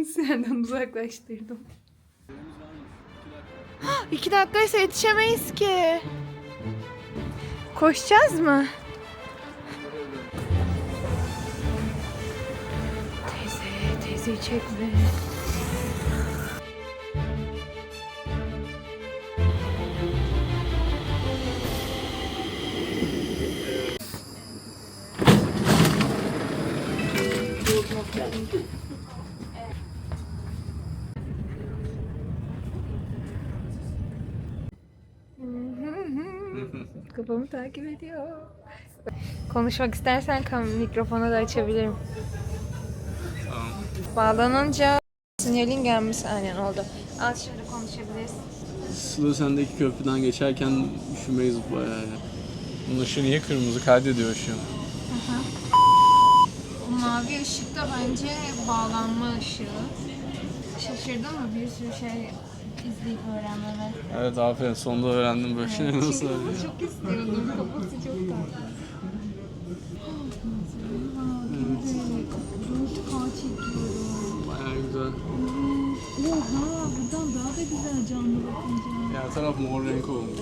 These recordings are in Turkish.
Senden uzaklaştırdım. İki dakikaysa yetişemeyiz ki. Koşacağız mı? Teyze, teyzeyi çekme. Kafamı takip ediyor. Konuşmak istersen mikrofonu da açabilirim. Tamam. Bağlanınca sinyalin gelmiş aynen oldu. Al şimdi konuşabiliriz. Sıla sendeki köprüden geçerken üşümeyiz bayağı ya. Bunun ışığı niye kırmızı kaydediyor ışığı? O mavi ışık da bence bağlanma ışığı. Şaşırdın mı bir sürü şey izleyip öğrenmeme? Evet aferin sonunda öğrendim böyle şeyleri nasıl Çünkü çok istiyordum. Kafası çok tatlı. Bayağı güzel. Oha buradan daha da güzel canlı bakınca. Diğer taraf mor renk olmuş.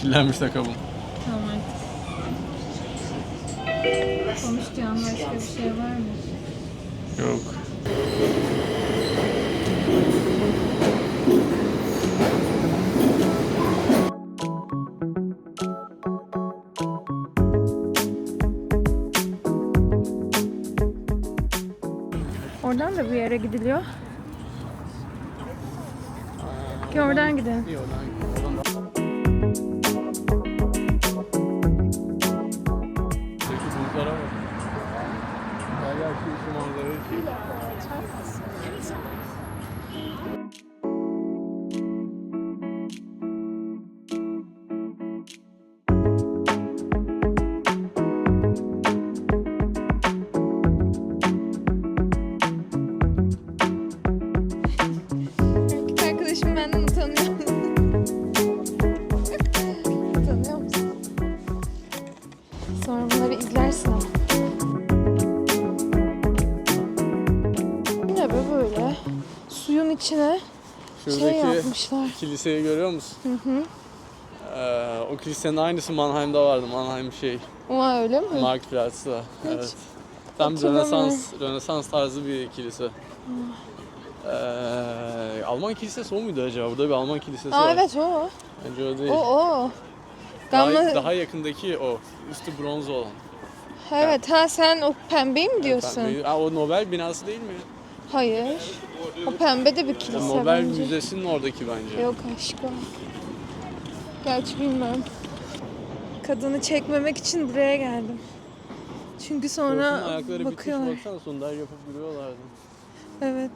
Kirlenmiş takabım. Tamam. Konuşacağım başka bir şey var mı? Yok. Oradan da bir yere gidiliyor. Ki oradan gidelim. İyi oradan oradan şey Şuradaki yapmışlar. kiliseyi görüyor musun? Hı hı. Ee, o kilisenin aynısı Mannheim'da vardı. Mannheim şey, Ama öyle mi? Marktplatz'ta. Evet. Tam. Rönesans, Rönesans tarzı bir kilise. Ee, Alman kilisesi o muydu acaba? Burada bir Alman kilisesi Aa var. evet o. Bence öyle değil. O o. Daha, Damla... daha yakındaki o. Üstü bronz olan. Evet ha sen o pembeyi mi diyorsun? Ben- Aa, o Nobel binası değil mi? Hayır. O pembe de bir kilise Nobel bence. Müzesi'nin oradaki bence. Yok aşkım. Gerçi bilmem. Kadını çekmemek için buraya geldim. Çünkü sonra ayakları bakıyorlar. bitmiş baksana sondaj yapıp duruyorlardı. Evet.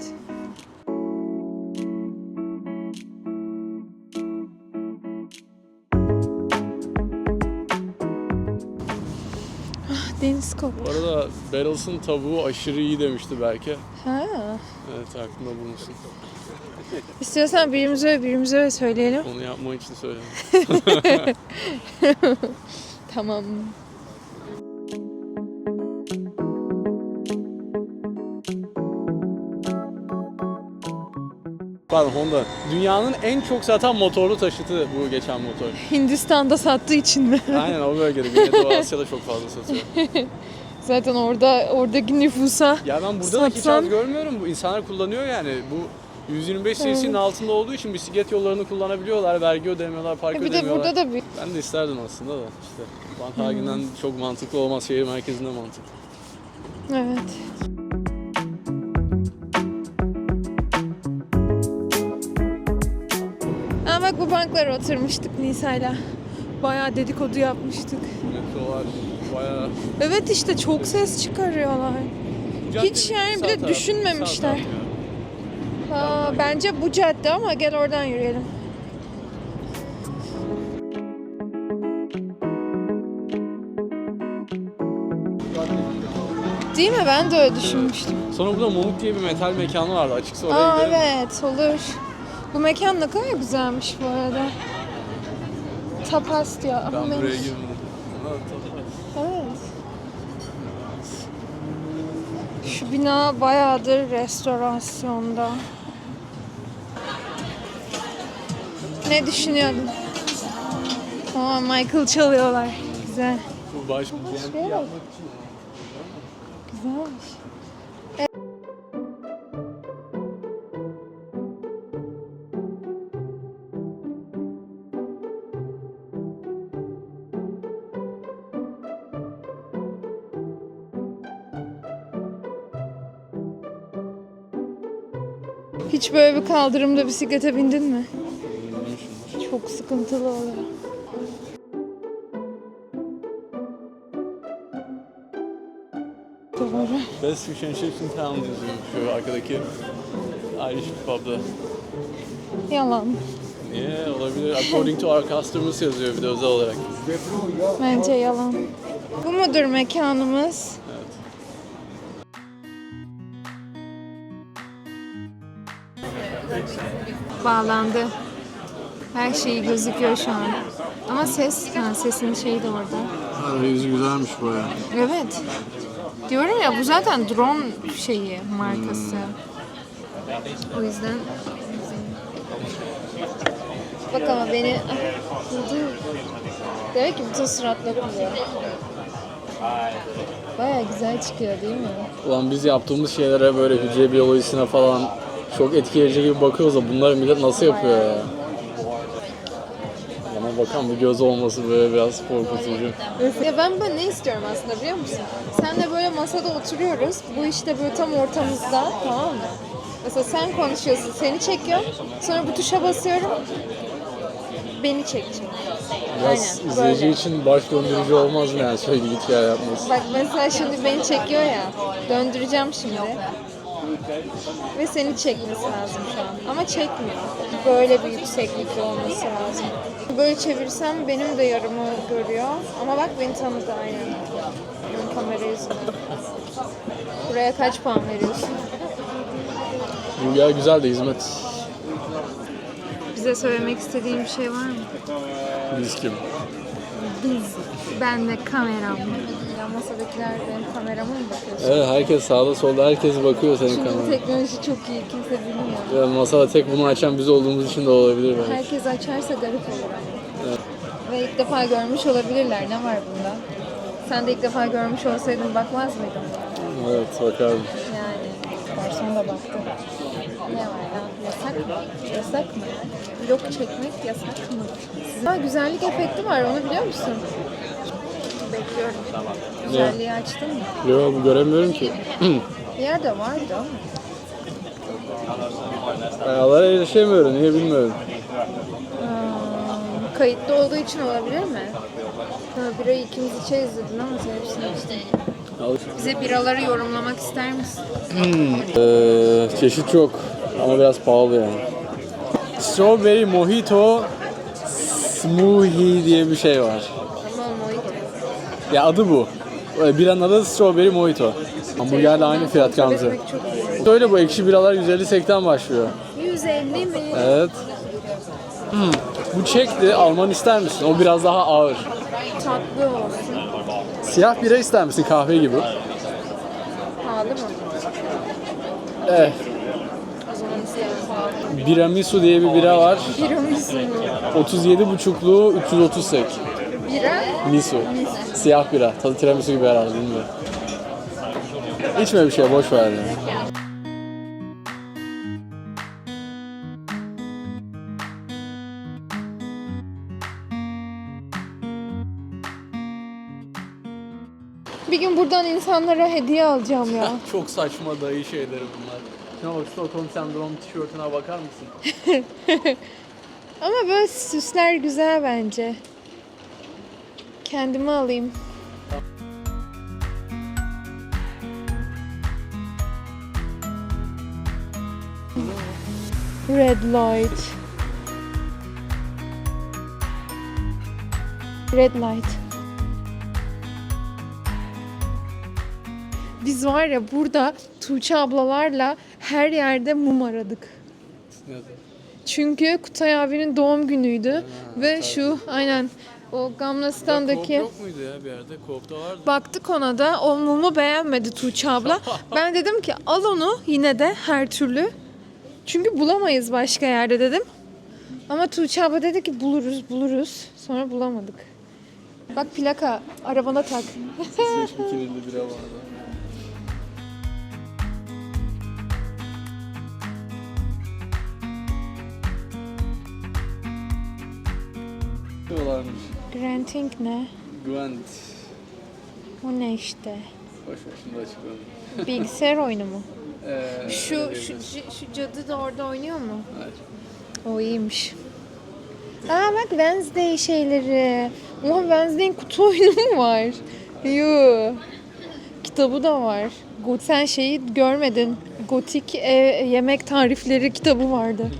Kop. Bu arada Barrels'ın tavuğu aşırı iyi demişti belki. Ha. Evet aklında bulunsun. İstiyorsan birimize birimize söyleyelim. Onu yapmak için söyledim. Tamam. Pardon Honda. Dünyanın en çok satan motorlu taşıtı bu geçen motor. Hindistan'da sattığı için mi? Aynen o bölgede. Güneydoğu Asya'da çok fazla satıyor. Zaten orada oradaki nüfusa Ya ben burada da hiç Satsan- az görmüyorum. Bu insanlar kullanıyor yani. Bu 125 cc'nin altında olduğu için bisiklet yollarını kullanabiliyorlar. Vergi ödemiyorlar, park E bir de ödemiyorlar. burada da bir Ben de isterdim aslında da işte. Van Hagen'den çok mantıklı olmaz. Şehir merkezinde mantıklı. Evet. Banklara oturmuştuk Nisa'yla. Bayağı dedikodu yapmıştık. Metrolar bayağı... Evet işte çok ses çıkarıyorlar. Hiç yani de taraf, düşünmemişler. Ha, bence bu cadde ama gel oradan yürüyelim. Değil mi? Ben de öyle düşünmüştüm. Sonra burada Momut diye bir metal mekanı vardı. Açıksa oraya Aa gidelim. evet olur. Bu mekan ne kadar güzelmiş bu arada. Tapas diyor. Ama Ben ben- buraya girmedim. Evet. Şu bina bayağıdır restorasyonda. Ne düşünüyordun? Aa Michael çalıyorlar. Güzel. Bu baş bak. Güzelmiş. Hiç böyle bir kaldırımda bisiklete bindin mi? Çok sıkıntılı oluyor. Doğru. Best Fish and Chips in Town yazıyor şu arkadaki Irish pub'da. Yalan. Niye? Olabilir. According to our customers yazıyor bir de özel olarak. Bence yalan. Bu mudur mekanımız? Bağlandı. Her şeyi gözüküyor şu an. Ama ses, ha, sesin şeyi de orada. yüzü güzelmiş baya. Evet. Diyorum ya bu zaten drone şeyi markası. O yüzden Bak ama beni durdu. Demek ki bütün suratları buluyor. Baya güzel çıkıyor değil mi? Ulan biz yaptığımız şeylere böyle hücre biyolojisine falan çok etkileyici gibi bakıyoruz da bunları millet nasıl yapıyor ya? Bana bakan bir göz olması böyle biraz korkutucu. Ya ben böyle ne istiyorum aslında biliyor musun? Senle böyle masada oturuyoruz. Bu işte böyle tam ortamızda tamam mı? Mesela sen konuşuyorsun, seni çekiyorum. Sonra bu tuşa basıyorum. Beni çekecek. Biraz Aynen, izleyici böyle. için baş döndürücü olmaz mı yani sürekli git gel yapması? Bak mesela şimdi beni çekiyor ya. Döndüreceğim şimdi. Ve seni çekmesi lazım şu an. Ama çekmiyor. Böyle bir yükseklikte olması lazım. Böyle çevirsem benim de yarımı görüyor. Ama bak beni tanıdı aynen. Benim kamera yüzünden. Buraya kaç puan veriyorsun? Bu ya güzel de hizmet. Bize söylemek istediğin bir şey var mı? Biz kim? Biz. Ben de kameram. Ya masadakiler benim kamerama mı bakıyorsun? Evet herkes sağda solda herkes bakıyor senin Çünkü kanalına. teknoloji çok iyi. Kimse bilmiyor. Ya masada tek bunu açan biz olduğumuz için de olabilir belki. Herkes açarsa garip olur ama. Ve ilk defa görmüş olabilirler. Ne var bunda? Sen de ilk defa görmüş olsaydın bakmaz mıydın? Evet bakalım. Yani garson da baktı. Ne var ya? Yasak mı? Yasak mı? Vlog çekmek yasak mı? Ha, güzellik efekti var onu biliyor musun? Bekliyorum. Güzelliği açtın mı? Yok göremiyorum ki. Bir yerde vardı ama. Ayarlara erişemiyorum niye bilmiyorum. Aa, kayıtlı olduğu için olabilir mi? Ha, birayı ikimiz içeriz dedin ama sen hepsini içtin. Bize biraları yorumlamak ister misin? Ee, çeşit çok ama biraz pahalı yani. Strawberry Mojito Smoothie diye bir şey var. Ya adı bu. Biranın adı Strawberry Mojito. Hamburger de aynı fiyat Gamze. Ekmek çok iyi. Öyle bu ekşi biralar 158'ten başlıyor. 150 mi? Evet. Hmm. Bu çekti. Alman ister misin? O biraz daha ağır. Tatlı olsun. Siyah bira ister misin? Kahve gibi. Pahalı mı? Eh. Zaman istemem. Biramisu diye bir bira var. Bira misin? 37 buçukluğu 330 sek. Bira? Misu. Siyah bira. Tadı tiramisu gibi herhalde bilmiyorum. İçme bir şey boş ver yani. Bir gün buradan insanlara hediye alacağım ya. Çok saçma dayı şeyleri bunlar. Şuna bak Stockholm Sendrom tişörtüne bakar mısın? Ama böyle süsler güzel bence. Kendime alayım. Red light. Red light. Biz var ya burada Tuğçe ablalarla her yerde mum aradık. Çünkü Kutay abinin doğum günüydü ve şu aynen o Gamlastan'daki Yok muydu ya bir yerde? Koop'ta vardı. baktık ona da o mumu beğenmedi Tuğçe abla. Ben dedim ki al onu yine de her türlü. Çünkü bulamayız başka yerde dedim. Ama Tuğçe abla dedi ki buluruz buluruz. Sonra bulamadık. Bak plaka arabana tak. Kinirli bira vardı. Diyorlarmış. Granting ne? Gwent. O ne işte? Boş ver şimdi açıklayalım. Bilgisayar oyunu mu? Ee, Şu, şu, şu, şu cadı da orada oynuyor mu? Evet. O iyiymiş. Aa bak Wednesday şeyleri. Oha Wednesday'in kutu oyunu mu var? Yoo. Kitabı da var. Sen şeyi görmedin. Gotik e, yemek tarifleri kitabı vardı.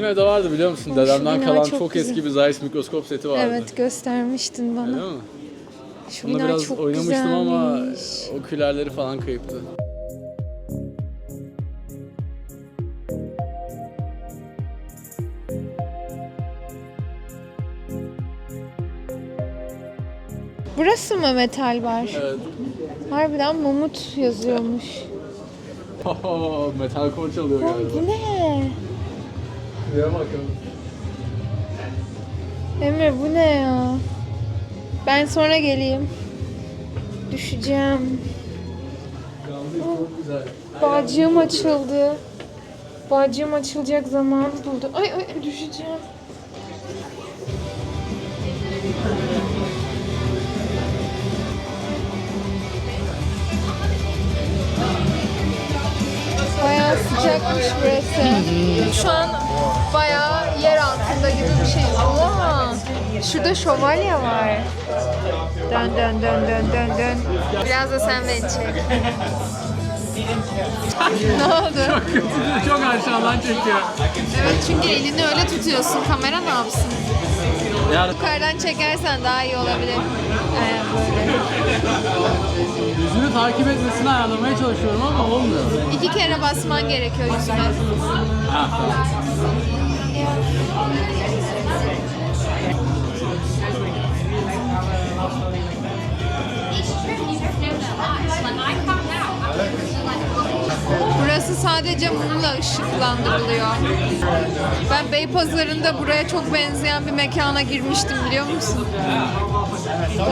Bizim evde vardı biliyor musun? Dedemden bina kalan çok çok, güzel. eski bir Zeiss mikroskop seti vardı. Evet göstermiştin bana. Öyle mi? Şu Onunla bina biraz çok oynamıştım ama güzelmiş. o külerleri falan kayıptı. Burası mı metal bar? Evet. Harbiden Mamut yazıyormuş. Metal kor çalıyor galiba. bu ne? Şuraya. Emre bu ne ya? Ben sonra geleyim. Düşeceğim. Çok güzel. Bağcığım açıldı. Bağcığım açılacak zaman buldu. Ay ay düşeceğim. Bayağı sıcakmış burası. Şu an bayağı yer altında gibi bir şey. Oha! Şurada şövalye var. Dön dön dön dön dön dön. Biraz da sen beni çek. ne oldu? Çok aşağıdan çekiyor. Evet çünkü elini öyle tutuyorsun. Kamera ne yapsın? Yani Yukarıdan çekersen daha iyi olabilir. Aynen böyle. yüzünü takip etmesini ayarlamaya çalışıyorum ama olmuyor. İki kere basman gerekiyor yüzüne. Ha. Burası sadece mumla ışıklandırılıyor. Ben Beypazarı'nda buraya çok benzeyen bir mekana girmiştim biliyor musun?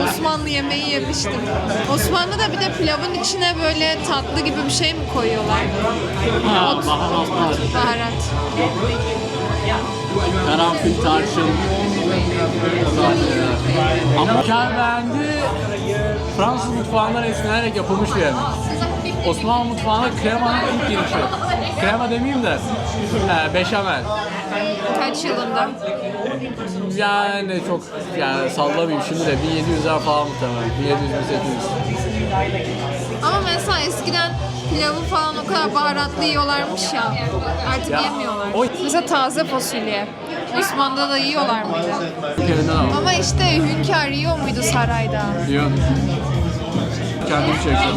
Osmanlı yemeği yemiştim. Osmanlı'da bir de pilavın içine böyle tatlı gibi bir şey mi koyuyorlar? Ha, baharatlar. Baharat. Karanfil, tarçın. Ama beğendi. Fransız mutfağından esinlenerek yapılmış bir yemek. Osmanlı mutfağına kremanın ilk girişi. Krema demeyeyim de e, beşamel. Kaç yılında? Yani çok yani sallamayayım şimdi de 1700'ler falan muhtemelen. 1700 1800. Ama mesela eskiden pilavı falan o kadar baharatlı yiyorlarmış ya. Artık Ya, yemiyorlar. o- Mesela taze fasulye. Osmanlı'da da yiyorlar mıydı? Ama işte hünkâr yiyor muydu sarayda? Diyor. Kendim çektim.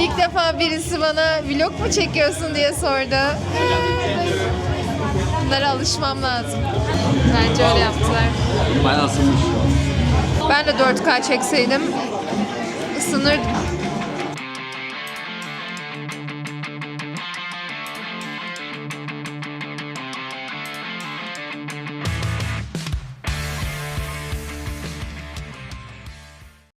İlk defa birisi bana vlog mu çekiyorsun diye sordu. Bunlara alışmam lazım. Bence öyle yaptılar. Ben asılmış. Ben de 4K çekseydim ısınırdım.